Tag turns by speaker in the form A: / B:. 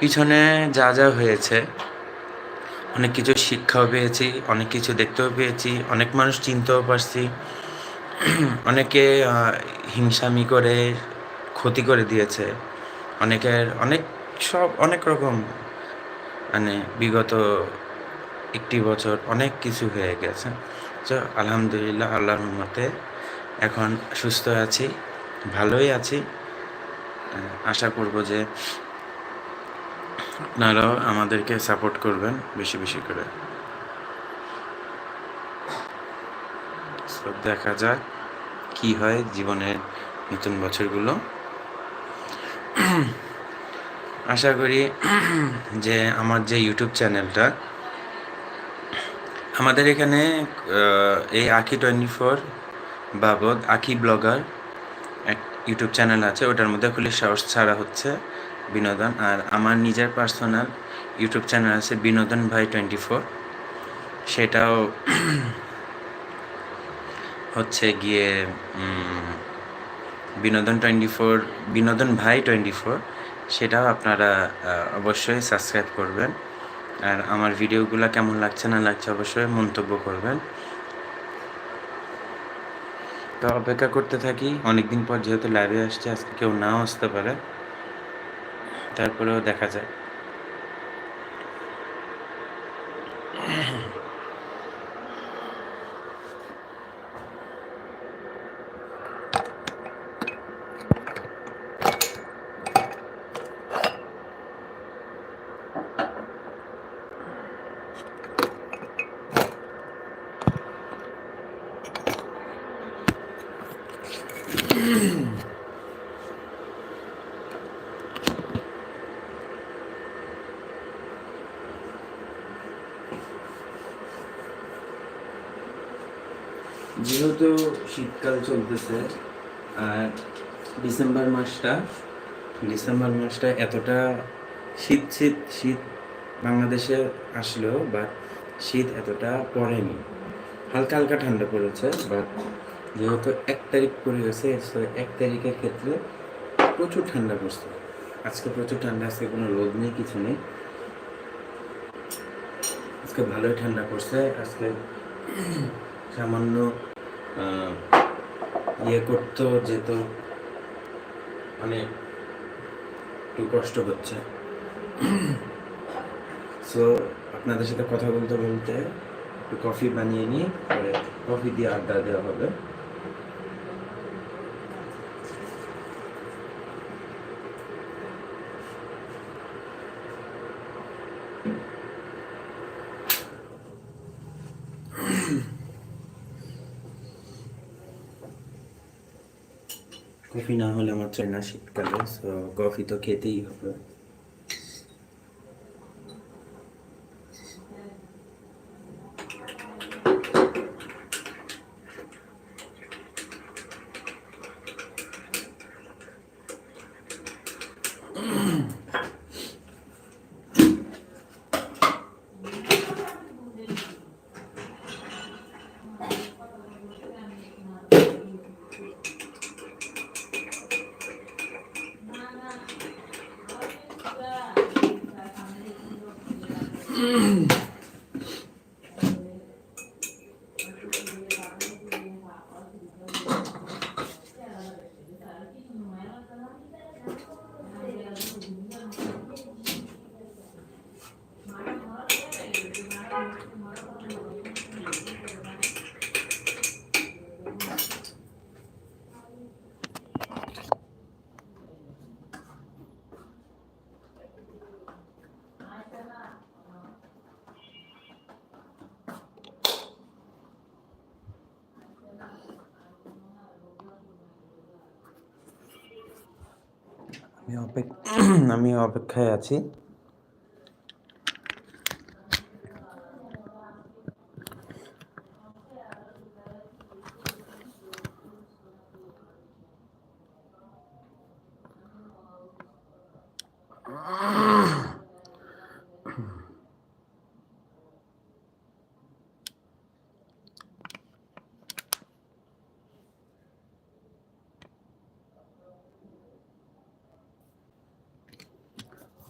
A: পিছনে যা যা হয়েছে, অনেক কিছু শিক্ষাও পেয়েছি, অনেক কিছু দেখতেও পেয়েছি, অনেক মানুষ চিনতেও পারছি, অনেকে হিংসামি করে, ক্ষতি করে দিয়েছে, অনেকের, অনেক সব, অনেক রকম মানে বিগত একটি বছর অনেক কিছু হয়ে গেছে। তো আলহামদুলিল্লাহ, আল্লাহর মতে এখন সুস্থ আছি, ভালোই আছি। আশা করব যে আপনারাও আমাদেরকে সাপোর্ট করবেন বেশি বেশি করে। So, দেখা যাক কি হয় জীবনের নতুন বছরগুলো। আশা করি যে আমার যে ইউটিউব চ্যানেলটা আমাদের এখানে এই আখি টোয়েন্টি ফোর বাবদ আখি ব্লগার এক ইউটিউব চ্যানেল আছে ওটার মধ্যে খুলে সাহস ছাড়া হচ্ছে। বিনোদন, আর আমার নিজের পার্সোনাল ইউটিউব চ্যানেল আছে বিনোদন ভাই টোয়েন্টি ফোর। সেটাও হচ্ছে গিয়ে বিনোদন টোয়েন্টি ফোর, বিনোদন ভাই টোয়েন্টি ফোর, সেটাও আপনারা অবশ্যই সাবস্ক্রাইব করবেন। আর আমার ভিডিওগুলো কেমন লাগছে না লাগছে অবশ্যই মন্তব্য করবেন। তো অপেক্ষা করতে থাকি, অনেকদিন পর যেহেতু লাইভে আসছে, আজকে কেউ নাও আসতে পারে। তারপরেও দেখা যায়। যেহেতু শীতকাল চলতেছে, আর ডিসেম্বর মাসটা ডিসেম্বর মাসটা এতটা শীত শীত শীত বাংলাদেশে আসলেও বাট শীত এতটা পড়েনি। হালকা হালকা ঠান্ডা পড়েছে বাট যেহেতু এক তারিখ পড়ে গেছে, so এক তারিখের ক্ষেত্রে প্রচুর ঠান্ডা পড়ছে। আজকে প্রচুর ঠান্ডা, আজকে কোনো রোদ নেই, কিছু নেই। আজকে ভালোই ঠান্ডা পড়ছে, আজকে সামান্য ইয়ে করতো, যেত। মানে একটু কষ্ট হচ্ছে। সো আপনাদের সাথে কথা বলতে বলতে একটু কফি বানিয়ে নিয়ে, পরে কফি দিয়ে আড্ডা দেওয়া হবে। কফি না হলে আমার চাই না শীতকালে সো কফি তো খেতেই হবে। mm আমি অপেক্ষায় আছি Ah.